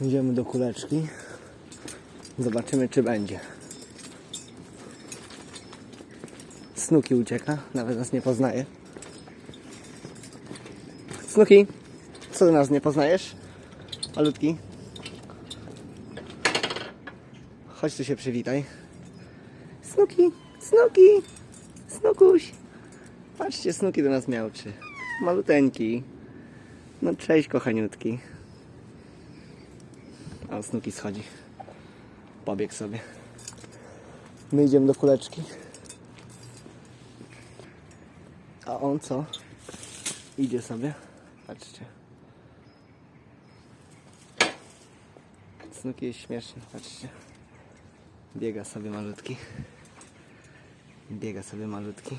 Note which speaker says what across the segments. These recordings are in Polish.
Speaker 1: Idziemy do kuleczki. Zobaczymy, czy będzie. Snuki ucieka, nawet nas nie poznaje. Snuki, co ty nas nie poznajesz? Malutki. Chodź tu się przywitaj. Snuki, Snuki, Snukuś. Patrzcie, Snuki do nas miałczy. Maluteńki. No cześć, kochaniutki. A Snuki schodzi. Pobiegł sobie. My idziemy do kuleczki. A on co? Idzie sobie. Patrzcie. Snuki jest śmieszny, patrzcie. Biega sobie malutki. Biega sobie malutki.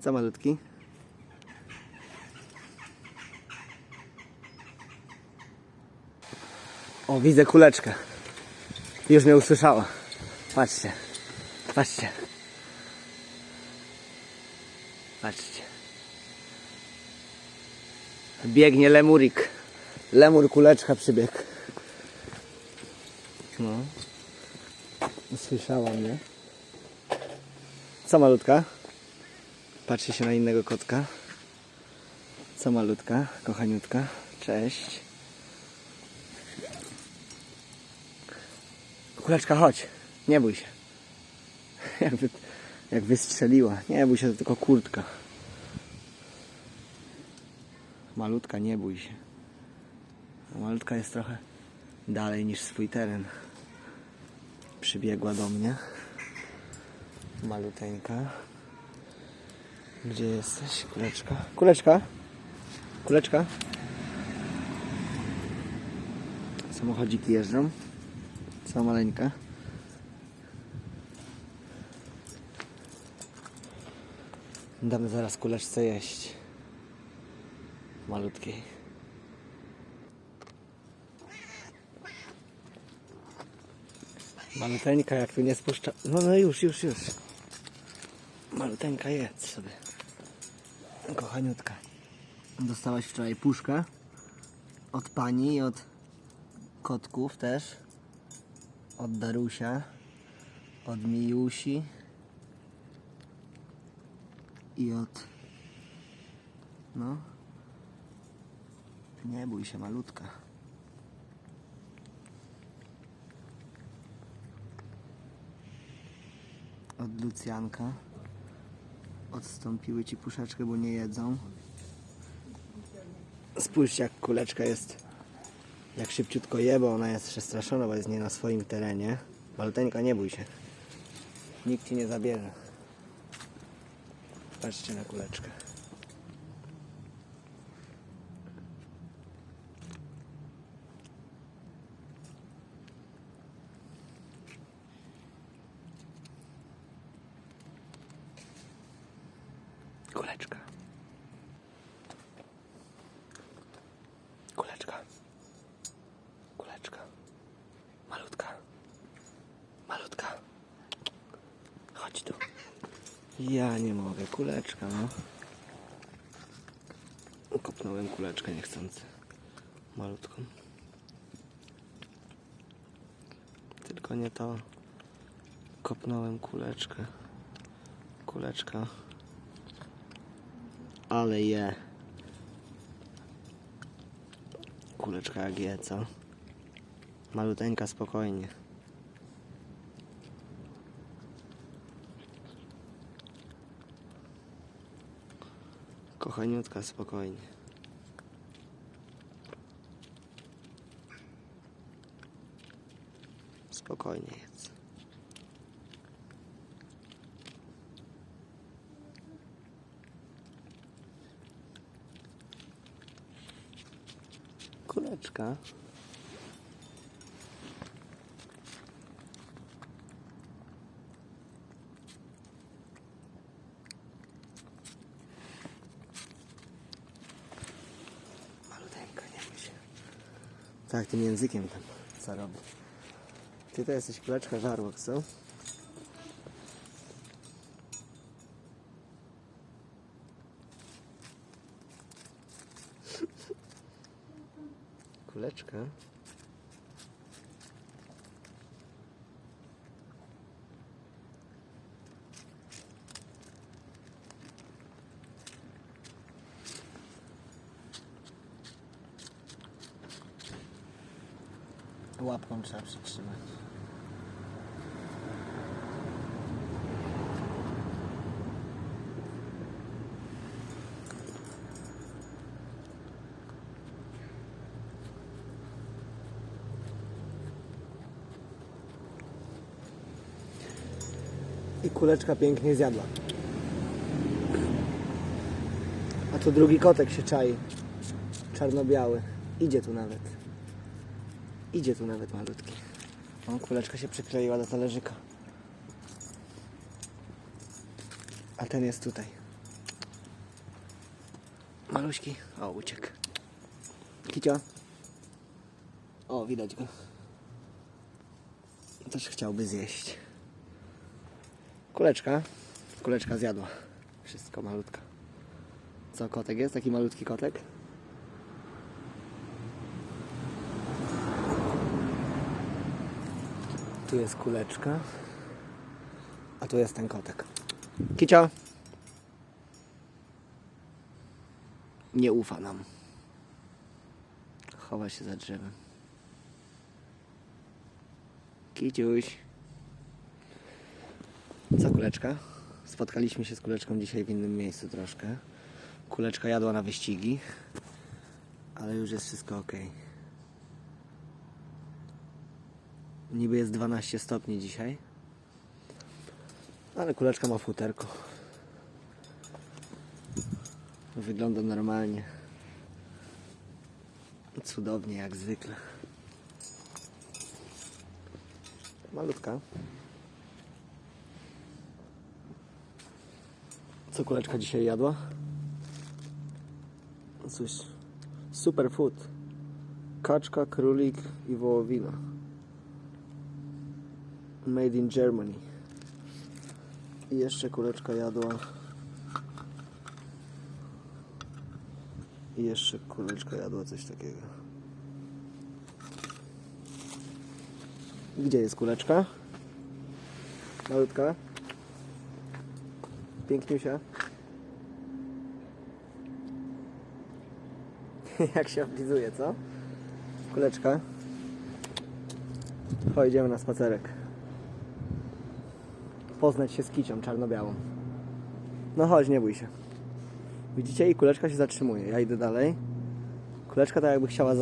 Speaker 1: Co malutki? O, widzę kuleczkę. Już mnie usłyszała. Patrzcie. Patrzcie. Patrzcie. Biegnie lemurik. Lemur kuleczka przybiegł. No. Usłyszała mnie. Co malutka? Patrzy się na innego kotka. Co malutka, kochaniutka? Cześć. Kuleczka, chodź. Nie bój się. Jakby, jak wystrzeliła. Nie bój się, to tylko kurtka. Malutka, nie bój się. Malutka jest trochę dalej niż swój teren. Przybiegła do mnie. Maluteńka. Gdzie jesteś? Kuleczka. Kuleczka? Kuleczka? Samochodziki jeżdżą. Co maleńka? Damy zaraz kuleczce jeść. Malutkiej. Maluteńka jak tu nie spuszcza. No no już, już, już. Maluteńka jedz sobie. Kochaniutka. Dostałaś wczoraj puszkę. Od pani i od kotków też. Od Darusia. Od Mijusi. I od... No. Nie bój się, malutka. Od Lucjanka. Odstąpiły ci puszeczkę, bo nie jedzą. Spójrzcie, jak kuleczka jest. Jak szybciutko je, bo ona jest przestraszona, bo jest nie na swoim terenie. Maluteńka, nie bój się. Nikt ci nie zabierze. Patrzcie na kuleczkę. Kuleczka. Kuleczka. Kuleczka. Malutka. Malutka. Chodź tu. Ja nie mogę. Kuleczka, no. Kopnąłem kuleczkę niechcący. Malutką. Tylko nie to. Kopnąłem kuleczkę. Kuleczka. Ale je. Kuleczka jak je, co? Maluteńka spokojnie. Kochaniutka spokojnie. Spokojnie jedz. Kuleczka. Tak, tym językiem tam co robi. Ty to jesteś kuleczka żarłok, co? kuleczka. Łapką trzeba przytrzymać. I kuleczka pięknie zjadła. A tu drugi kotek się czai. Czarno-biały. Idzie tu nawet. Idzie tu nawet malutki. O, kuleczka się przykleiła do talerzyka. A ten jest tutaj. Maluśki. O, uciekł. Kicia. O, widać go. Też chciałby zjeść. Kuleczka. Kuleczka zjadła. Wszystko malutka. Co, kotek jest? Taki malutki kotek? Tu jest kuleczka. A tu jest ten kotek. Kicio. Nie ufa nam. Chowa się za drzewem. Kiciuś. Co kuleczka? Spotkaliśmy się z kuleczką dzisiaj w innym miejscu troszkę. Kuleczka jadła na wyścigi, ale już jest wszystko ok. Niby jest 12 stopni dzisiaj, ale kuleczka ma futerko. Wygląda normalnie. Cudownie, jak zwykle. Malutka. Co kuleczka dzisiaj jadła? Coś superfood. Kaczka, królik i wołowina. Made in Germany. I jeszcze kuleczka jadła. I jeszcze kuleczka jadła coś takiego. Gdzie jest kuleczka? Malutka? Piękniusia. Jak się oblizuje, co? Kuleczka. Chodź, idziemy na spacerek. Poznać się z kicią czarno-białą. No chodź, nie bój się. Widzicie? I kuleczka się zatrzymuje. Ja idę dalej. Kuleczka tak jakby chciała